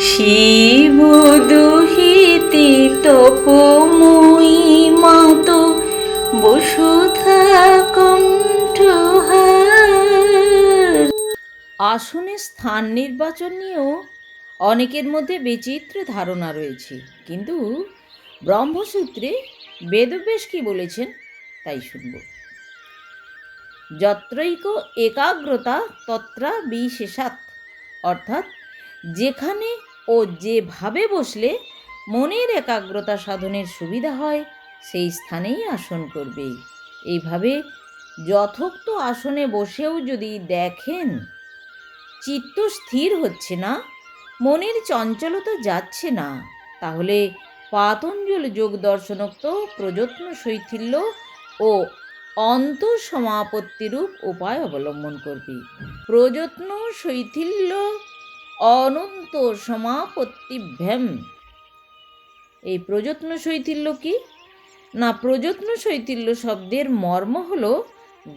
শিব দুহিতে তপময়ী মাত, বসুধা কণ্ঠহার আসনের স্থান নির্বাচন নিয়েও অনেকের মধ্যে বিচিত্র ধারণা রয়েছে। কিন্তু ব্রহ্মসূত্রে বেদব্যাস কি বলেছেন তাই শুনব। যত্রৈক একাগ্রতা তত্রা বিশেষাত অর্থাৎ যেখানে ও যেভাবে বসলে মনের একাগ্রতা সাধনের সুবিধা হয়, সেই স্থানেই আসন করবে এইভাবে যথোক্ত আসনে বসেও যদি দেখেন, চিত্ত স্থির হচ্ছে না, মনের চঞ্চলতা যাচ্ছে না, তাহলে পাতঞ্জল যোগ দর্শনোক্ত প্রযত্ন শৈথিল্য ও অন্তঃসমাপত্তিরূপ উপায় অবলম্বন করবি। প্রযত্ন শৈথিল্য অনন্ত সমাপত্তিভ্যাম। এই প্রযত্ন শৈথিল্য কি? না, প্রযত্ন শৈথিল্য শব্দের মর্ম হল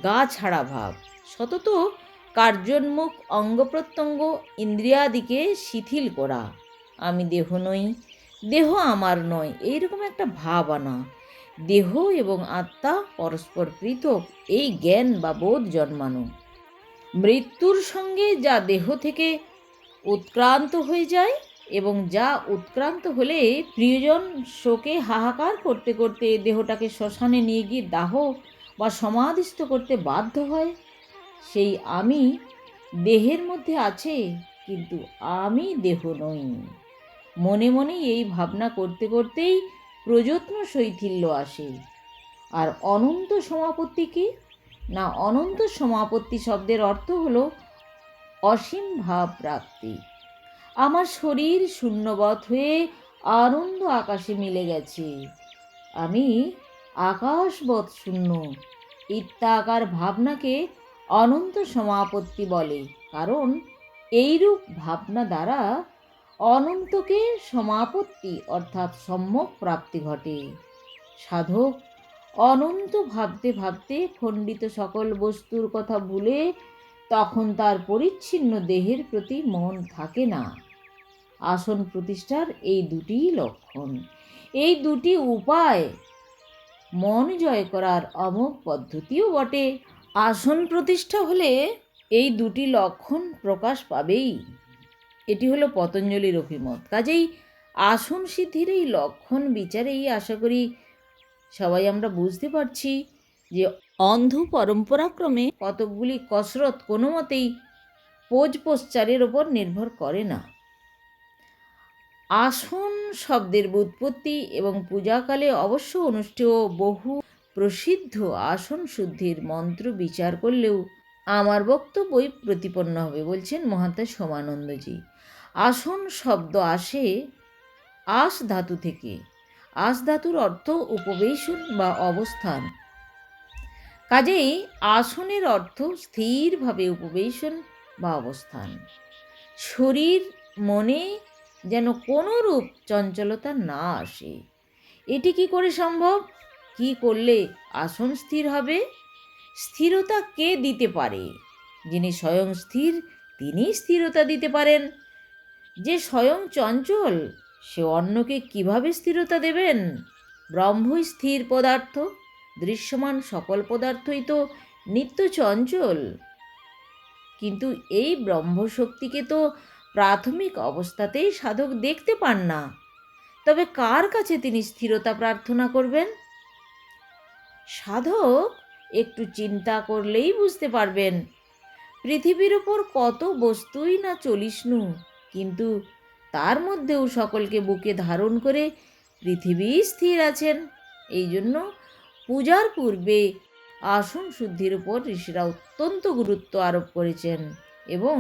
গা ছাড়া ভাব। সতত কার্যোন্মুখ অঙ্গ প্রত্যঙ্গ ইন্দ্রিয়াদিকে শিথিল করা। আমি দেহ নই, দেহ আমার নয়, এইরকম একটা ভাব আনা দেহ এবং আত্মা পরস্পর পৃথক, এই জ্ঞান বা বোধ জন্মানো। মৃত্যুর সঙ্গে যা দেহ থেকে উৎক্রান্ত হয়ে যায় এবং যা উৎক্রান্ত হলে প্রিয়জন শোকে হাহাকার করতে করতে দেহটাকে শ্মশানে নিয়ে গিয়ে দাহ বা সমাধিস্থ করতে বাধ্য হয়। সেই আমি দেহের মধ্যে আছে, কিন্তু আমি দেহ নই। মনে মনে এই ভাবনা করতে করতেই প্রযত্ন শৈথিল্য আসে। আর অনন্ত সমাপত্তি কি? না, অনন্ত সমাপত্তি শব্দের অর্থ হলো অসীম ভাব প্রাপ্তি আমার শরীর শূন্যবৎ হয়ে আনন্দ আকাশে মিলে গেছে। আমি আকাশবৎ শূন্য। ইত্যাকার ভাবনাকে অনন্ত সমাপত্তি বলে। কারণ এইরূপ ভাবনা দ্বারা অনন্তকে সমাপত্তি অর্থাৎ সম্যক প্রাপ্তি ঘটে। সাধক, অনন্ত ভাবতে ভাবতে খণ্ডিত সকল বস্তুর কথা ভুলে তখন তার পরিচ্ছিন্ন দেহের প্রতি মন থাকে না। আসন প্রতিষ্ঠার এই দুটি লক্ষণ, এই দুটি উপায় মন জয় করার অমোঘ পদ্ধতিও বটে। আসন প্রতিষ্ঠা হলে এই দুটি লক্ষণ প্রকাশ পাবেই। এটি হলো পতঞ্জলির অভিমত। কাজেই আসন সিদ্ধির এই লক্ষণ বিচারেই আশা করি সবাই আমরা বুঝতে পারছি যে অন্ধ পরম্পরাক্রমে কতকগুলি কসরত কোনো মতেই পোজ পোশ্চারের ওপর নির্ভর করে না। আসন শব্দের ব্যুৎপত্তি এবং পূজাকালে অবশ্য অনুষ্ঠেয় বহু প্রসিদ্ধ আসন শুদ্ধির মন্ত্র বিচার করলেও আমার বক্তব্যই প্রতিপন্ন হবে বলছেন মহাত্মা সোমানন্দজি। আসন শব্দ আসে আস ধাতু থেকে। আস ধাতুর অর্থ উপবেশন বা অবস্থান। কাজেই আসনের অর্থ স্থিরভাবে উপবেশন বা অবস্থান। শরীর, মনে যেন কোনো রূপ চঞ্চলতা না আসে। এটি কি করে সম্ভব? কি করলে আসন স্থির হবে? স্থিরতা কে দিতে পারে? যিনি স্বয়ং স্থির, তিনি স্থিরতা দিতে পারেন। যে স্বয়ং চঞ্চল, সে অন্যকে কীভাবে স্থিরতা দেবেন? ব্রহ্মই স্থির পদার্থ। দৃশ্যমান সকল পদার্থই তো নিত্য চঞ্চল। কিন্তু এই ব্রহ্মশক্তিকে তো প্রাথমিক অবস্থাতেই সাধক দেখতে পান না। তবে কার কাছে তিনি স্থিরতা প্রার্থনা করবেন? সাধক একটু চিন্তা করলেই বুঝতে পারবেন, পৃথিবীর ওপর কত বস্তুই না চলিসনু কিন্তু তার মধ্যেও সকলকে বুকে ধারণ করে পৃথিবী স্থির আছেন এই জন্য পূজার পূর্বে আসন শুদ্ধির উপর ঋষিরা অত্যন্ত গুরুত্ব আরোপ করেছেন এবং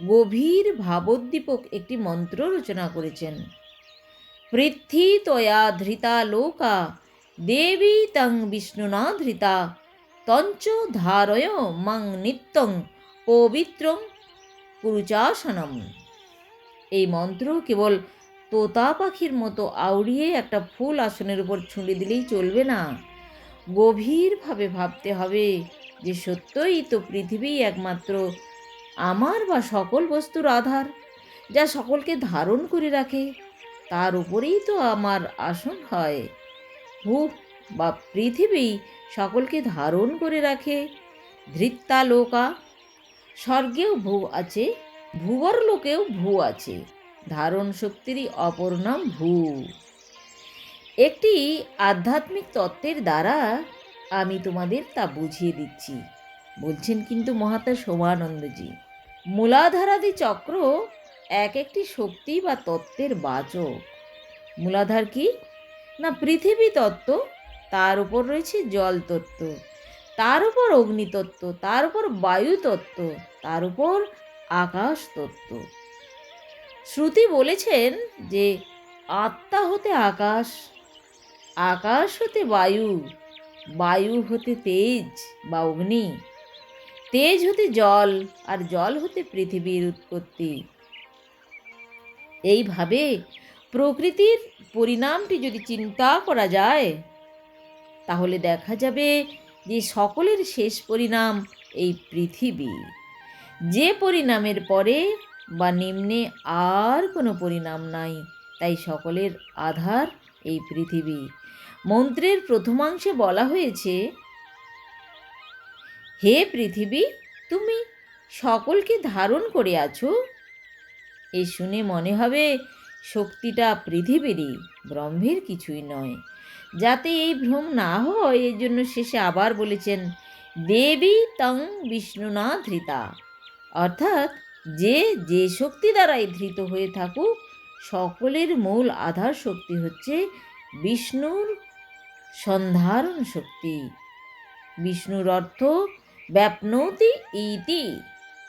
গভীর ভাবোদ্দীপক একটি মন্ত্র রচনা করেছেন। পৃথ্বী তয়া ধৃতা লোকা, দেবী তং বিষ্ণুনা ধৃতা, তঞ্চ ধারয় মং নিত্যং পবিত্রং কুরুচাসনম এই মন্ত্র কেবল তোতা পাখির মতো আউড়িয়ে একটা ফুল আসনের উপর ছুঁড়ে দিলেই চলবে না। গভীরভাবে ভাবতে হবে যে সত্যই তো পৃথিবী একমাত্র আমার বা সকল বস্তুর আধার, যা সকলকে ধারণ করে রাখে। তার উপরেই তো আমার আসন হয়। ভূ বা পৃথিবী সকলকে ধারণ করে রাখে। ধৃত্তা লোকা স্বর্গেও ভূ আছে ভূবর লোকেও ভূ আছে। ধারণ শক্তিরই অপর নাম ভূ। একটি আধ্যাত্মিক তত্ত্বের দ্বারা আমি তোমাদের তা বুঝিয়ে দিচ্ছি। বলছেন কিন্তু মহাত্মা সোমানন্দজি মূলাধারাদি চক্র এক একটি শক্তি বা তত্ত্বের বাচক। মূলাধার কি? না পৃথিবী তত্ত্ব, তার উপর রয়েছে জল তত্ত্ব, তার উপর অগ্নিতত্ত্ব তার উপর বায়ু তত্ত্ব, তার উপর আকাশ তত্ত্ব। শ্রুতি বলেছেন যে আত্মা হতে আকাশ আকাশ হতে বায়ু বায়ু হতে তেজ বা অগ্নি, তেজ হতে জল আর জল হতে পৃথিবীর উৎপত্তি। এইভাবে প্রকৃতির পরিণামটি যদি চিন্তা করা যায়, তাহলে দেখা যাবে যে সকলের শেষ পরিণাম এই পৃথিবী। যে পরিণামের পরে বা নিম্নে আর কোনো পরিণাম নাই, তাই সকলের আধার এই পৃথিবী। মন্ত্রের প্রথমাংশে বলা হয়েছে, হে পৃথিবী, তুমি সকলকে ধারণ করে আছো? এ শুনে মনে হবে শক্তিটা পৃথিবীরই, ব্রহ্মের কিছুই নয়। যাতে এই ভ্রম না হয়, এর জন্য শেষে আবার বলেছেন, দেবী তং বিষ্ণুনা ধৃতা। অর্থাৎ, যে যে শক্তি দ্বারাই ধৃত হয়ে থাকুক, সকলের মূল আধার শক্তি হচ্ছে বিষ্ণুর সন্ধারণ শক্তি বিষ্ণুর অর্থ ব্যাপনৌতি ইতি,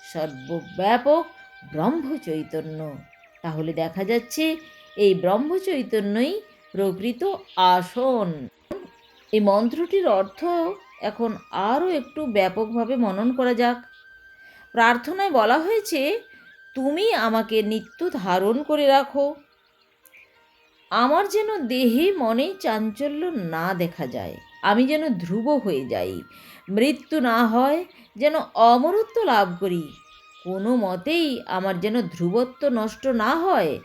সর্বব্যাপক ব্রহ্ম চৈতন্য তাহলে দেখা যাচ্ছে এই ব্রহ্ম চৈতন্যই প্রকৃত আসন। এই মন্ত্রটির অর্থ এখন আরও একটু ব্যাপকভাবে মনন করা যাক। প্রার্থনায় বলা হয়েছে, তুমি আমাকে নিত্য ধারণ করে রাখো। আমার যেন দেহে মনে চাঞ্চল্য না দেখা যায়। আমি যেন ধ্রুব হয়ে যাই। মৃত্যু না হয়, যেন অমরত্ব লাভ করি। কোনো মতেই আমার যেন ধ্রুবত্ব নষ্ট না হয়।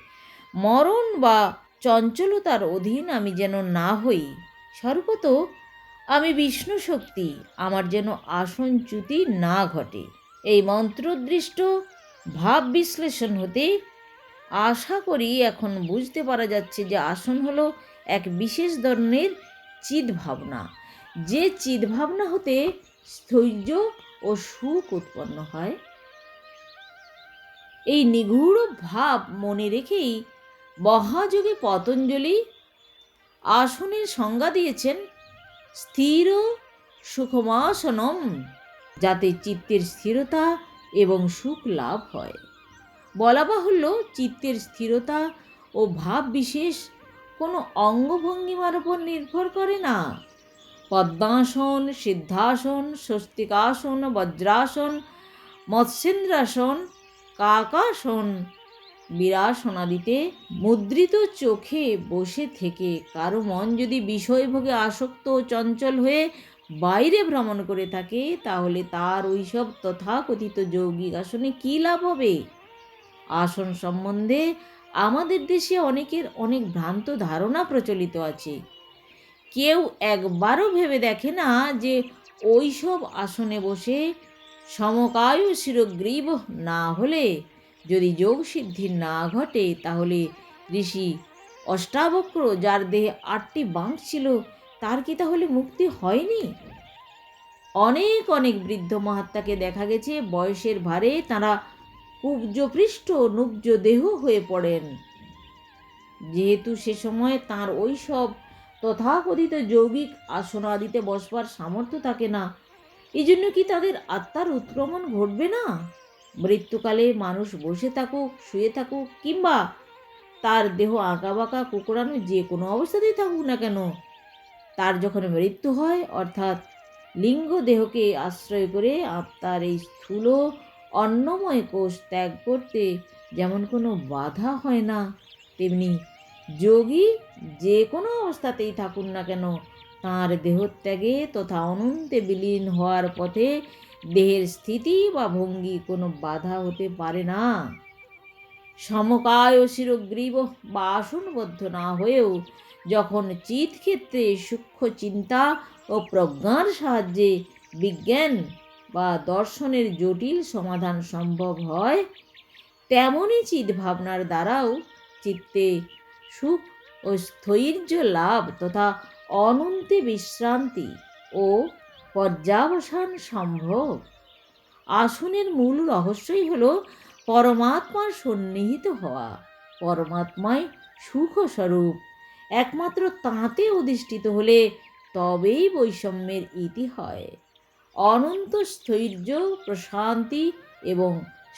মরণ বা চঞ্চলতার অধীন আমি যেন না হই। সর্বত আমি বিষ্ণু শক্তি, আমার যেন আসনচ্যুতি না ঘটে। এই মন্ত্রদৃষ্ট ভাব বিশ্লেষণ হতে আশা করি এখন বুঝতে পারা যাচ্ছে যে আসন হলো এক বিশেষ ধরনের চিৎ ভাবনা যে চিৎ ভাবনা হতে স্থৈর্য ও সুখ উৎপন্ন হয়। এই নিগূঢ় ভাব মনে রেখেই মহাযোগে পতঞ্জলি আসনের সংজ্ঞা দিয়েছেন, স্থির সুখমাসনম, যাতে চিত্তের স্থিরতা এবং সুখ লাভ হয়। বলা বাহুল্য চিত্তের স্থিরতা ও ভাব বিশেষ কোনো অঙ্গভঙ্গিমার উপর নির্ভর করে না। পদ্মাসন, সিদ্ধাসন, স্বস্তিকাসন, বজ্রাসন মৎস্যেন্দ্রাসন কাকাসন বিরাসনাদিতে মুদ্রিত চোখে বসে থেকে কারও মন যদি বিষয়ভোগে আসক্ত ও চঞ্চল হয়ে বাইরে ভ্রমণ করে থাকে, তাহলে তার ওইসব তথাকথিত যৌগিক আসনে কী লাভ হবে? আসন সম্বন্ধে আমাদের দেশে অনেকের অনেক ভ্রান্ত ধারণা প্রচলিত আছে। কেউ একবারও ভেবে দেখে না যে ওইসব আসনে বসে সমকায়ু শিরগ্রীব না হলে যদি যোগ সিদ্ধি না ঘটে, তাহলে ঋষি অষ্টাবক্র, যার দেহে আটটি বাঁক ছিল, তার কি তাহলে মুক্তি হয়নি? অনেক অনেক বৃদ্ধ মহাত্মাকে দেখা গেছে, বয়সের ভারে তারা কুব্জপৃষ্ঠ নুব্জ দেহ হয়ে পড়েন। যেহেতু সে সময় তার ওই সব তথাকথিত যৌগিক আসনাদিতে বসবার সামর্থ্য থাকে না এই জন্য কি তাদের আত্মার উৎক্রমণ ঘটবে না? মৃত্যুকালে মানুষ বসে থাকুক, শুয়ে থাকুক, কিংবা তার দেহ আঁকা বাঁকা কুকুরানো যে কোনো অবস্থাতেই থাকুক না কেন, তার যখন মৃত্যু হয়, অর্থাৎ লিঙ্গ দেহকে আশ্রয় করে আত্মার এই স্থূল অন্নময় কোষ ত্যাগ করতে যেমন কোনো বাধা হয় না, তেমনি যোগী যে কোনো অবস্থাতেই থাকুন না কেন, তাঁর দেহত্যাগে তথা অনন্তে বিলীন হওয়ার পথে দেহের স্থিতি বা ভঙ্গি কোনো বাধা হতে পারে না। সমকায় শিরগ্রীব বা আসনবদ্ধ না হয়েও যখন চিৎক্ষেত্রে সূক্ষ্ম চিন্তা ও প্রজ্ঞার সাহায্যে বিজ্ঞান বা দর্শনের জটিল সমাধান সম্ভব হয়, তেমনই চিৎ ভাবনার দ্বারাও চিত্তে সুখ ও স্থৈর্য লাভ তথা অনন্তে বিশ্রান্তি ও পর্যাবসান সম্ভব। আসনের মূল রহস্যই হল পরমাত্মার সন্নিহিত হওয়া পরমাত্মায় সুখ স্বরূপ একমাত্র তাঁতে অধিষ্ঠিত হলে তবেই বৈষম্যের ইতি হয়। অনন্ত স্থৈর্য, প্রশান্তি এবং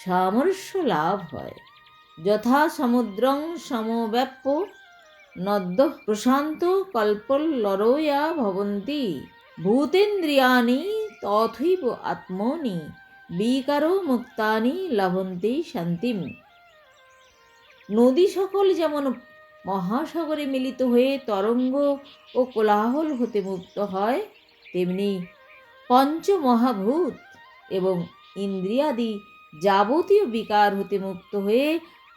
সামরস্য লাভ হয়। যথা সমুদ্রং সমব্যাপ্য, নদ্য প্রশান্ত কল্পলরয়া ভবন্তি, ভূতেন্দ্রিয়াণি তথৈব আত্মনি, বিকারো মুক্তানি লভন্তি শান্তিম। নদী সকল যেমন মহাসাগরে মিলিত হয়ে তরঙ্গ ও কোলাহল হতে মুক্ত হয়, তেমনি পঞ্চমহাভূত এবং ইন্দ্রিয়াদি যাবতীয় বিকার হতে মুক্ত হয়ে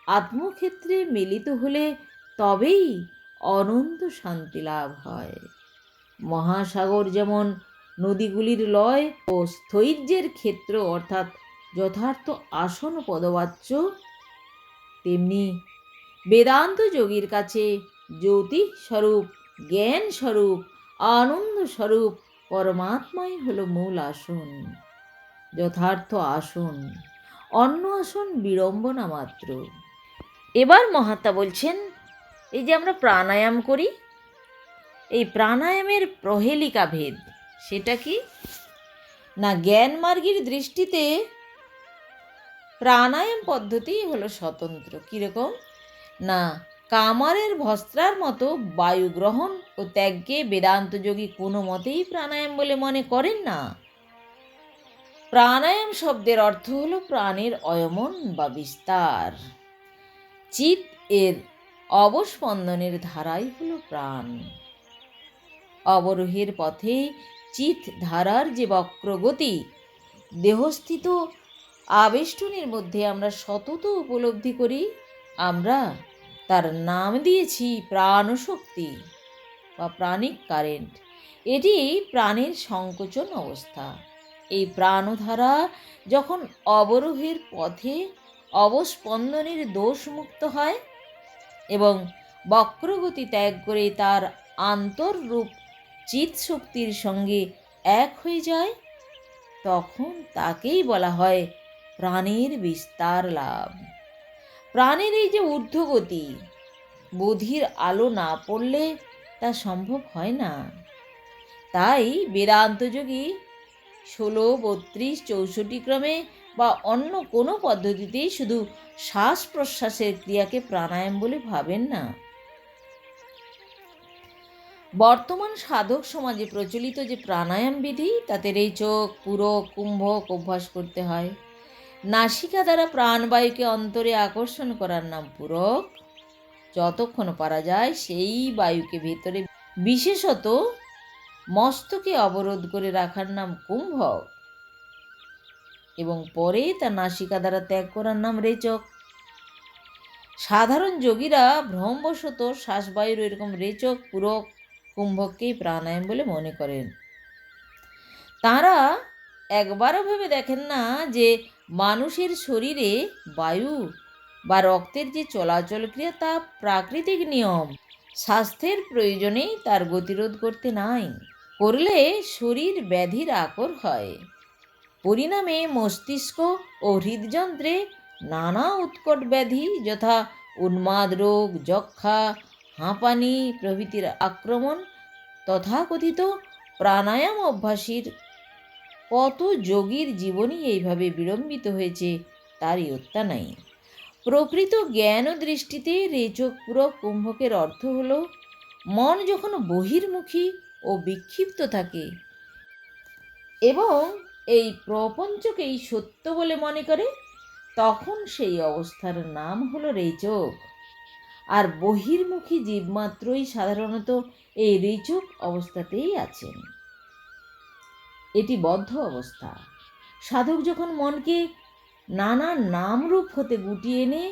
আত্মক্ষেত্রে মিলিত হলে তবেই অনন্ত শান্তি লাভ হয়। মহাসাগর যেমন নদীগুলির লয় ও স্থৈর্যের ক্ষেত্র অর্থাৎ যথার্থ আসন পদবাচ্য, তেমনি বেদান্ত যোগীর কাছে জ্যোতি স্বরূপ জ্ঞান স্বরূপ আনন্দ স্বরূপ পরমাত্মাই হলো মূল আসন, যথার্থ আসন, অন্য আসন বিড়ম্বনা মাত্র। এবার মহাত্মা বলছেন, এই যে আমরা প্রাণায়াম করি, এই প্রাণায়ামের প্রহেলিকা ভেদ, সেটা কি? না, জ্ঞান মার্গীর দৃষ্টিতে প্রাণায়াম পদ্ধতি হলো স্বতন্ত্র, কীরকম? না কামারের ভস্ত্রার মতো বায়ু গ্রহণ ও ত্যাগকে বেদান্ত যোগী কোনো মতেই প্রাণায়াম বলে মনে করেন না। প্রাণায়াম শব্দের অর্থ হলো প্রাণের অয়মন বা বিস্তার। চিত এর অবস্পন্দনের ধারাই হলো প্রাণ। অবরোহের পথে চিত ধারার যে বক্রগতি, দেহস্থিত আবেষ্টনীর মধ্যে আমরা সতত উপলব্ধি করি, আমরা তার নাম দিয়েছি প্রাণশক্তি বা প্রাণিক কারেন্ট। এটি প্রাণের সংকোচন অবস্থা। এই প্রাণধারা যখন অবরোহের পথে অবস্পন্দনের দোষমুক্ত হয় এবং বক্রগতি ত্যাগ করে তার আন্তররূপ চিত শক্তির সঙ্গে এক হয়ে যায়, তখন তাকেই বলা হয় প্রাণের বিস্তার লাভ। প্রাণের এই যে ঊর্ধ্বগতি, বোধির আলো না পড়লে তা সম্ভব হয় না। তাই বেদান্ত যোগী ষোলো, বত্রিশ, চৌষট্টি ক্রমে বা অন্য কোনো পদ্ধতিতেই শুধু শ্বাস প্রশ্বাসের ক্রিয়াকে প্রাণায়াম বলে ভাবেন না। বর্তমান সাধক সমাজে প্রচলিত যে প্রাণায়াম বিধি তাতে এই চোখ, পুরো কুম্ভক অভ্যাস করতে হয়। নাসিকা দ্বারা প্রাণবায়ুকে অন্তরে আকর্ষণ করার নাম পূরক। যতক্ষণ পারা যায়, সেই বায়ুকে ভেতরে, বিশেষত মস্তকে অবরোধ করে রাখার নাম কুম্ভক এবং পরে তা নাসিকা দ্বারা ত্যাগ করার নাম রেচক। সাধারণ যোগীরা ভ্রমবশত শ্বাসবায়ুর এরকম রেচক, পূরক কুম্ভককেই প্রাণায়াম বলে মনে করেন। তারা একবারও ভেবে দেখেন না যে মানুষের শরীরে বায়ু বা রক্তের যে চলাচল ক্রিয়া, তা প্রাকৃতিক নিয়ম। স্বাস্থ্যের প্রয়োজনেই তার গতিরোধ করতে নাই। করলে শরীর ব্যাধির আকর হয়। পরিণামে মস্তিষ্ক ও হৃদযন্ত্রে নানা উৎকট ব্যাধি যথা উন্মাদ রোগ, যক্ষা, হাঁপানি প্রভৃতির আক্রমণ তথাকথিত প্রাণায়াম অভ্যাসীর কত যোগীর জীবনই এইভাবে বিড়ম্বিত হয়েছে তারই হত্যা নাই। প্রকৃত জ্ঞান ও দৃষ্টিতে রেচকপূরক কুম্ভকের অর্থ হল, মন যখন বহির্মুখী ও বিক্ষিপ্ত থাকে এবং এই প্রপঞ্চকেই সত্য বলে মনে করে, তখন সেই অবস্থার নাম হলো রেচক। আর বহির্মুখী জীবমাত্রই সাধারণত এই রেচক অবস্থাতেই আছেন। এটি বদ্ধ অবস্থা। সাধক যখন মনকে নানা নামরূপ হতে গুটিয়ে এনে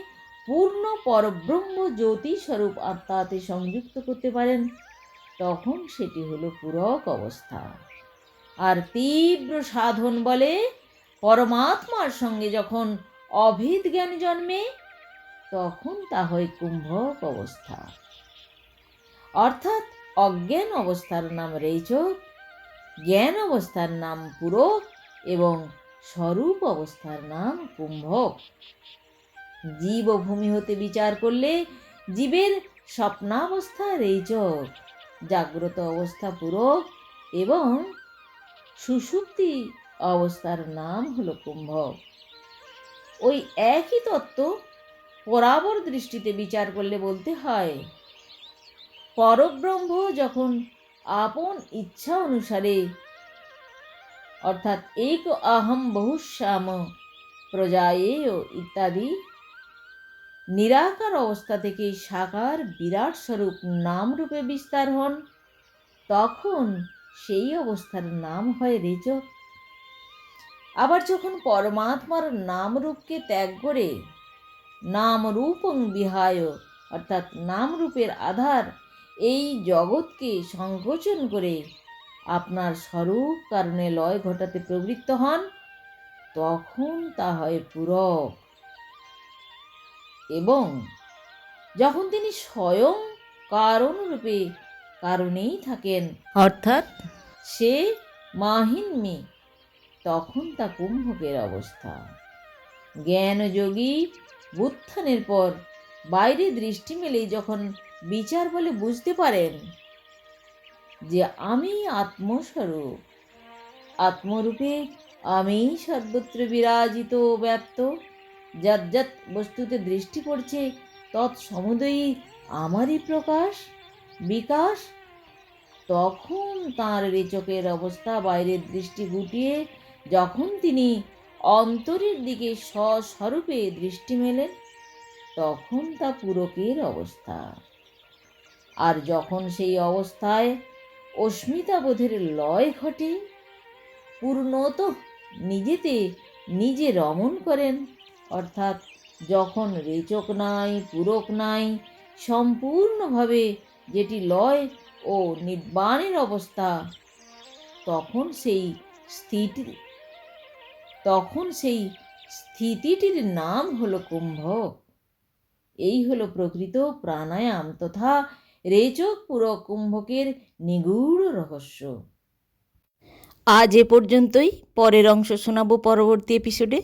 পূর্ণ পরব্রহ্ম জ্যোতি স্বরূপ আত্মাতে সংযুক্ত করতে পারেন, তখন সেটি হলো পূরক অবস্থা। আর তীব্র সাধন বলে পরমাত্মার সঙ্গে যখন অভেদ জ্ঞান জন্মে, তখন তা হয় কুম্ভক অবস্থা। অর্থাৎ অজ্ঞান অবস্থার নাম রেচক জ্ঞান অবস্থার নাম পূরক এবং স্বরূপ অবস্থার নাম কুম্ভক। জীব ভূমি হতে বিচার করলে জীবের স্বপ্নাবস্থা রেচক জাগ্রত অবস্থা পূরক এবং সুষুপ্তি অবস্থার নাম হলো কুম্ভক। ওই একই তত্ত্ব পরাবর দৃষ্টিতে বিচার করলে বলতে হয়, পরব্রহ্ম যখন আপন ইচ্ছা অনুসারে। অর্থাৎ এক অহম বহুশ্যাম প্রজায়েয় ইত্যাদি। নিরাকার অবস্থা থেকে সাকার বিরাট স্বরূপ নাম রূপে বিস্তার হন। তখন সেই অবস্থার নাম হয় রেচক আবার যখন পরমাত্মার নাম রূপকে ত্যাগ করে, নাম রূপং বিহায়, অর্থাৎ নাম রূপের আধার এই জগৎকে সংকোচন করে আপনার স্বরূপ কারণে লয় ঘটাতে প্রবৃত্ত হন, তখন তা হয় পূরক। এবং যখন তিনি স্বয়ং কারণরূপে কারণেই থাকেন, অর্থাৎ সে মাহিন্মি তখন তা কুম্ভকের অবস্থা। জ্ঞানযোগী বুত্থানের পর বাইরে দৃষ্টি মেলেই যখন বিচার বলে বুঝতে পারেন যে আমি আত্মস্বরূপ। আত্মরূপে আমি সর্বত্র বিরাজিত ব্যপ্ত। যৎ যৎ বস্তুতে দৃষ্টি পড়ছে, তৎ সমুদয়ী আমারই প্রকাশ, বিকাশ। তখন তাঁর রেচকের অবস্থা, বাইরের দৃষ্টি গুটিয়ে যখন তিনি অন্তরের দিকে স্বস্বরূপে দৃষ্টি মেলেন, তখন তা পুরকের অবস্থা। আর যখন সেই অবস্থায় অস্মিতাবোধের লয় ঘটে পূর্ণত নিজেতে নিজে রমণ করেন। অর্থাৎ যখন রেচক নাই, পূরক নাই, সম্পূর্ণভাবে যেটি লয় ও নির্বাণের অবস্থা, তখন সেই স্থিতি, তখন সেই স্থিতিটির নাম হলো কুম্ভ। এই হলো প্রকৃত প্রাণায়াম তথা রেচক পুরো কুম্ভকের নিগূঢ় রহস্য। আজ এ পর্যন্তই। পরের অংশ শোনাবো পরবর্তী এপিসোডে।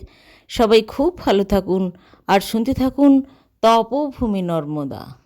সবাই খুব ভালো থাকুন আর শুনতে থাকুন তপভূমি নর্মদা।